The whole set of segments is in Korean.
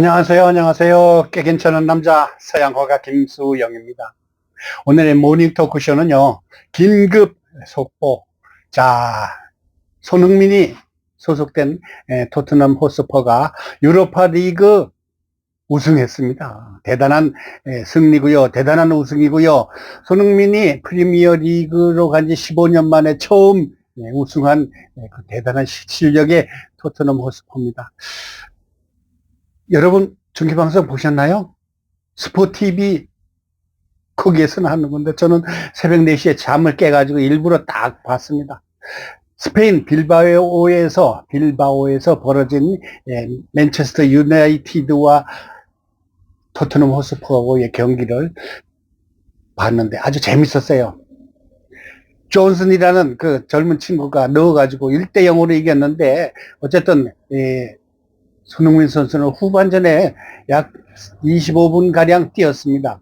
안녕하세요. 안녕하세요. 꽤 괜찮은 남자 서양화가 김수영입니다. 오늘의 모닝 토크쇼는요. 긴급 속보. 자, 손흥민이 소속된 에, 토트넘 호스퍼가 유로파 리그 우승했습니다. 대단한 에, 승리고요. 대단한 우승이고요. 손흥민이 프리미어 리그로 간 지 15년 만에 처음 에, 우승한 에, 그 대단한 시- 실력의 토트넘 호스퍼입니다. 여러분 중계방송 보셨나요? 스포티비 거기에서 나오는 건데 저는 새벽 4시에 잠을 깨가지고 일부러 딱 봤습니다. 스페인 빌바오에서 빌바오에서 벌어진 예, 맨체스터 유나이티드와 토트넘 호스퍼의 경기를 봤는데 아주 재밌었어요. 존슨이라는 그 젊은 친구가 넣어가지고 1대 0으로 이겼는데 어쨌든 예, 손흥민 선수는 후반전에 약 25분 가량 뛰었습니다.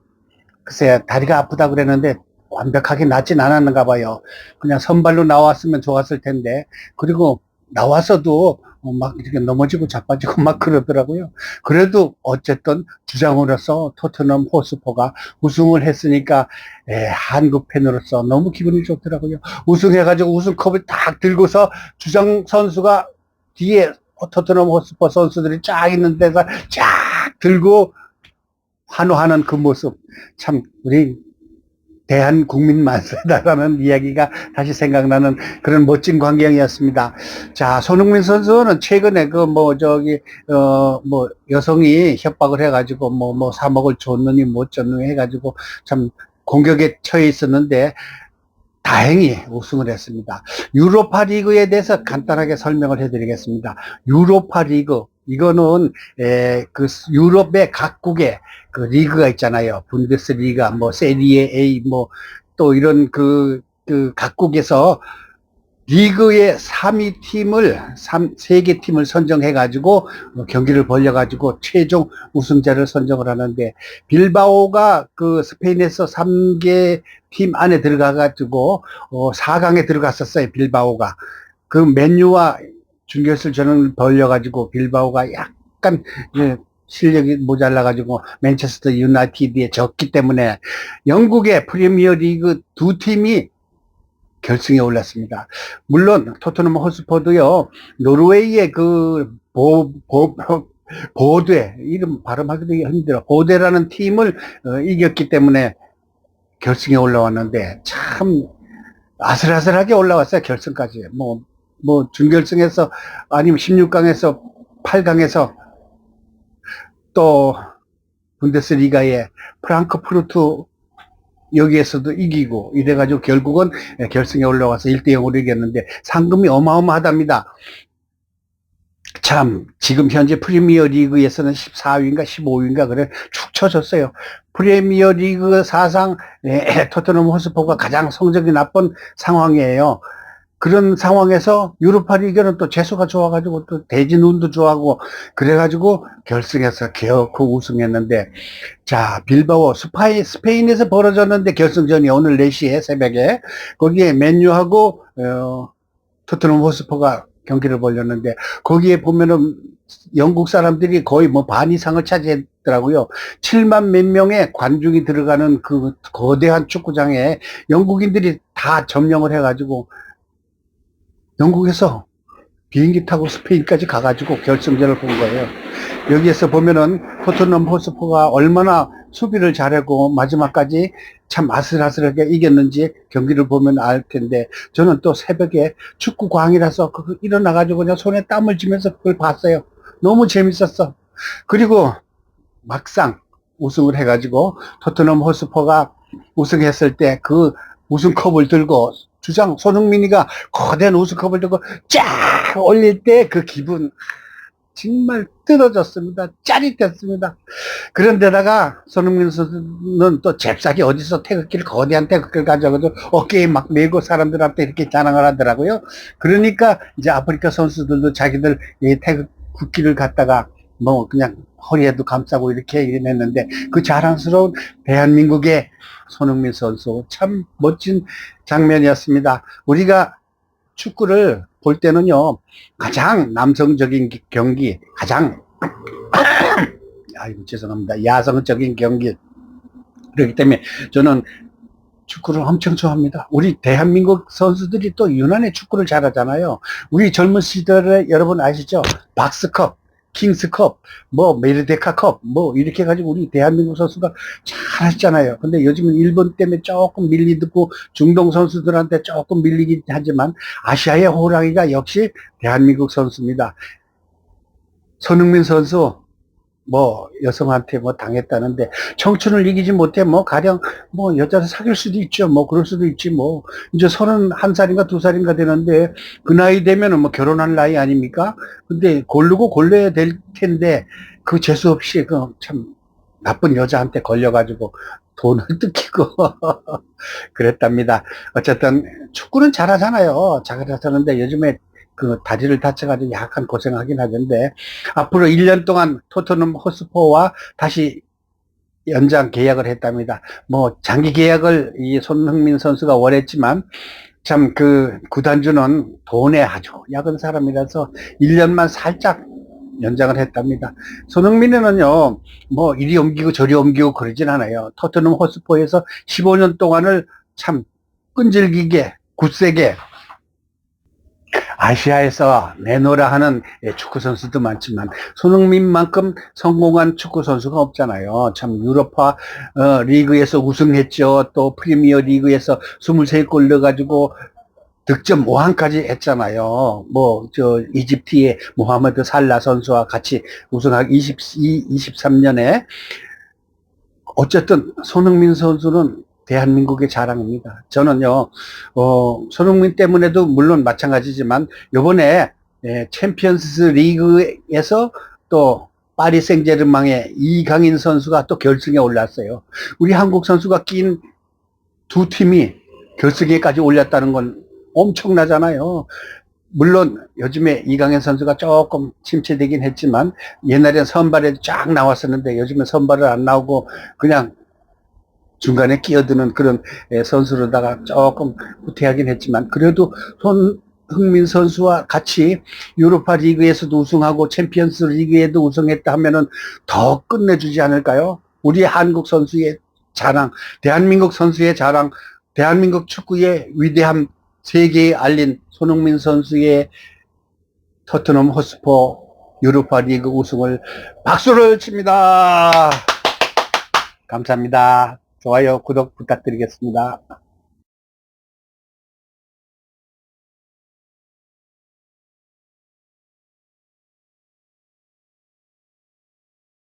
글쎄 다리가 아프다 그랬는데 완벽하게 낫진 않았는가 봐요. 그냥 선발로 나왔으면 좋았을 텐데 그리고 나와서도 어, 막 이렇게 넘어지고 자빠지고 막 그러더라고요. 그래도 어쨌든 주장으로서 토트넘 호스퍼가 우승을 했으니까 에, 한국 팬으로서 너무 기분이 좋더라고요. 우승해가지고 우승컵을 딱 들고서 주장 선수가 뒤에 토트넘 호스퍼 선수들이 쫙 있는 데서 쫙 들고 환호하는 그 모습 참 우리 대한 국민 만세다라는 이야기가 다시 생각나는 그런 멋진 광경이었습니다. 자, 손흥민 선수는 최근에 그 뭐 저기 어 뭐 여성이 협박을 해가지고 뭐 뭐 3억을 줬느니 못 줬느니 해가지고 참 공격에 처해 있었는데 다행히 우승을 했습니다. 유로파 리그에 대해서 간단하게 설명을 해드리겠습니다. 유로파 리그 이거는 에, 그 유럽의 각국의 그 리그가 있잖아요. 분데스리가, 뭐 세리에 A, 뭐 또 이런 그, 그 각국에서 리그의 3위 팀을 3, 3개 팀을 선정해 가지고 경기를 벌려 가지고 최종 우승자를 선정을 하는데 빌바오가 그 스페인에서 3개 팀 안에 들어가 가지고 어 4강에 들어갔었어요. 빌바오가. 그 맨유와 준결승전을 벌려 가지고 빌바오가 약간 예, 실력이 모자라 가지고 맨체스터 유나이티드에 졌기 때문에 영국의 프리미어 리그 두 팀이 결승에 올랐습니다. 물론 토트넘 호스퍼도요. 노르웨이의 그 보, 보, 보데 이름 발음하기도 힘들어. 보데라는 팀을 어, 이겼기 때문에 결승에 올라왔는데 참 아슬아슬하게 올라왔어요. 결승까지. 뭐, 뭐 준결승에서 아니면 16강에서 8강에서 또 분데스리가의 프랑크푸르트 여기에서도 이기고 이래가지고 결국은 결승에 올라와서 1대 0으로 이겼는데 상금이 어마어마하답니다. 참 지금 현재 프리미어 리그에서는 14위인가 15위인가 그래 축 쳐졌어요. 프리미어 리그 사상 에, 토트넘 호스퍼가 가장 성적이 나쁜 상황이에요. 그런 상황에서 유로파 리그는 또 재수가 좋아가지고 또 대진 운도 좋아하고 그래가지고 결승에서 겨우 우승했는데 자 빌바오 스파이 스페인에서 벌어졌는데 결승전이 오늘 4시에 새벽에 거기에 맨유하고 어, 토트넘 호스퍼가 경기를 벌였는데 거기에 보면은 영국 사람들이 거의 뭐 반 이상을 차지했더라고요. 7만 몇 명의 관중이 들어가는 그 거대한 축구장에 영국인들이 다 점령을 해가지고 영국에서 비행기 타고 스페인까지 가가지고 결승전을 본 거예요. 여기에서 보면은 토트넘 호스퍼가 얼마나 수비를 잘하고 마지막까지 참 아슬아슬하게 이겼는지 경기를 보면 알 텐데 저는 또 새벽에 축구 광이라서 그 일어나가지고 그냥 손에 땀을 쥐면서 그걸 봤어요. 너무 재밌었어. 그리고 막상 우승을 해가지고 토트넘 호스퍼가 우승했을 때 그 우승컵을 들고 주장 손흥민이가 거대한 우승컵을 들고 쫙 올릴 때 그 기분 정말 뜯어졌습니다. 짜릿했습니다. 그런데다가 손흥민 선수는 또 잽싸게 어디서 태극기를 거대한 태극기를 가져가서 어깨에 막 메고 사람들한테 이렇게 자랑을 하더라고요. 그러니까 이제 아프리카 선수들도 자기들 이 태극기를 갖다가 뭐 그냥 허리에도 감싸고 이렇게 이랬는데 그 자랑스러운 대한민국의 손흥민 선수 참 멋진 장면이었습니다. 우리가 축구를 볼 때는요 가장 남성적인 기- 경기 가장 아이고 죄송합니다. 야성적인 경기. 그렇기 때문에 저는 축구를 엄청 좋아합니다. 우리 대한민국 선수들이 또 유난히 축구를 잘하잖아요. 우리 젊은 시절에 여러분 아시죠? 박스컵, 킹스컵, 뭐 메르데카컵, 뭐 이렇게 해가지고 우리 대한민국 선수가 잘했잖아요. 근데 요즘은 일본 때문에 조금 밀리고 중동 선수들한테 조금 밀리긴 하지만 아시아의 호랑이가 역시 대한민국 선수입니다. 손흥민 선수 뭐 여성한테 뭐 당했다는데 청춘을 이기지 못해 뭐 가령 뭐 여자를 사귈 수도 있죠. 뭐 그럴 수도 있지 뭐. 이제 서른 한 살인가 두 살인가 되는데 그 나이 되면은 뭐 결혼할 나이 아닙니까? 근데 고르고 골라야 될 텐데 그 재수 없이 그 참 나쁜 여자한테 걸려가지고 돈을 뜯기고 그랬답니다. 어쨌든 축구는 잘하잖아요. 잘하자는데 요즘에 그 다리를 다쳐가지고 약간 고생하긴 하던데 앞으로 1년 동안 토트넘 호스포와 다시 연장 계약을 했답니다. 뭐 장기 계약을 이 손흥민 선수가 원했지만 참 그 구단주는 돈에 아주 약은 사람이라서 1년만 살짝 연장을 했답니다. 손흥민은요, 뭐 이리 옮기고 저리 옮기고 그러진 않아요. 토트넘 호스포에서 15년 동안을 참 끈질기게 굳세게 아시아에서 내노라 하는 예, 축구 선수도 많지만 손흥민만큼 성공한 축구 선수가 없잖아요. 참 유로파 어, 리그에서 우승했죠. 또 프리미어 리그에서 23골 넣어가지고 득점 5항까지 했잖아요. 뭐, 저, 이집트의 모하메드 살라 선수와 같이 우승한 22, 23년에 어쨌든 손흥민 선수는 대한민국의 자랑입니다. 저는요, 어, 손흥민 때문에도 물론 마찬가지지만, 요번에, 예, 챔피언스 리그에서 또, 파리 생제르맹의 이강인 선수가 또 결승에 올랐어요. 우리 한국 선수가 낀 두 팀이 결승에까지 올렸다는 건 엄청나잖아요. 물론 요즘에 이강인 선수가 조금 침체되긴 했지만 옛날엔 선발에 쫙 나왔었는데 요즘은 선발을 안 나오고 그냥 중간에 끼어드는 그런 예, 선수로다가 조금 후퇴하긴 했지만 그래도 손 흥민 선수와 같이 유로파 리그에서도 우승하고 챔피언스 리그에도 우승했다 하면은 더 끝내주지 않을까요? 우리 한국 선수의 자랑, 대한민국 선수의 자랑, 대한민국 축구의 위대함 세계에 알린 손흥민 선수의 토트넘 호스포 유로파 리그 우승을 박수를 칩니다. 감사합니다. 좋아요, 구독 부탁드리겠습니다.